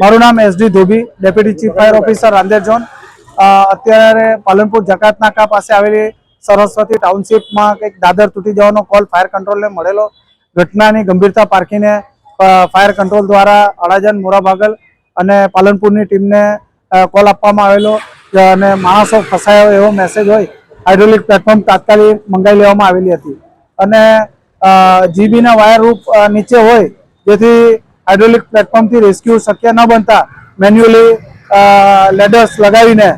મારું નામ SD Dhobi, deputy chief fire officer, Rander zone. અત્યારે પાલનપુર જકાત નાકા પાસે આવેલી સરસ્વતી ટાઉનશીપમાં કંઈક દાદર તૂટી જવાનો કોલ ફાયર કંટ્રોલને મળેલો. ઘટનાની ગંભીરતા પારખીને ફાયર કંટ્રોલ દ્વારા અડાજન મોરાભાગલ અને પાલનપુરની ટીમને કોલ આપવામાં આવેલો. અને માણસો ફસાયો એવો મેસેજ હોય હાઇડ્રોલિક પ્લેટફોર્મ તાત્કાલિક મંગાવી લેવામાં આવેલી હતી. અને જીબીના વાયર રૂપ નીચે હોય, જેથી હાઇડ્રોલિક પ્લેટફોર્મથી રેસ્ક્યુ શક્ય ન બનતા મેન્યુઅલી લેડર્સ લગાવીને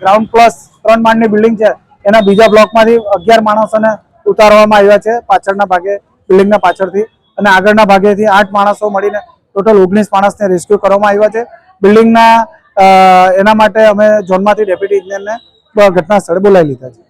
ગ્રાઉન્ડ પ્લસ ત્રણ માળની બિલ્ડિંગ છે, એના બીજા બ્લોકમાંથી અગિયાર માણસોને ઉતારવામાં આવ્યા છે, પાછળના ભાગે બિલ્ડિંગના પાછળથી અને આગળના ભાગેથી આઠ માણસો મળીને ટોટલ ઓગણીસ માણસને રેસ્ક્યુ કરવામાં આવ્યા છે. બિલ્ડિંગના એના માટે અમે ઝોનમાંથી ડેપ્યુટી ઇજનેરને ઘટના સ્થળે બોલાવી લીધા છે.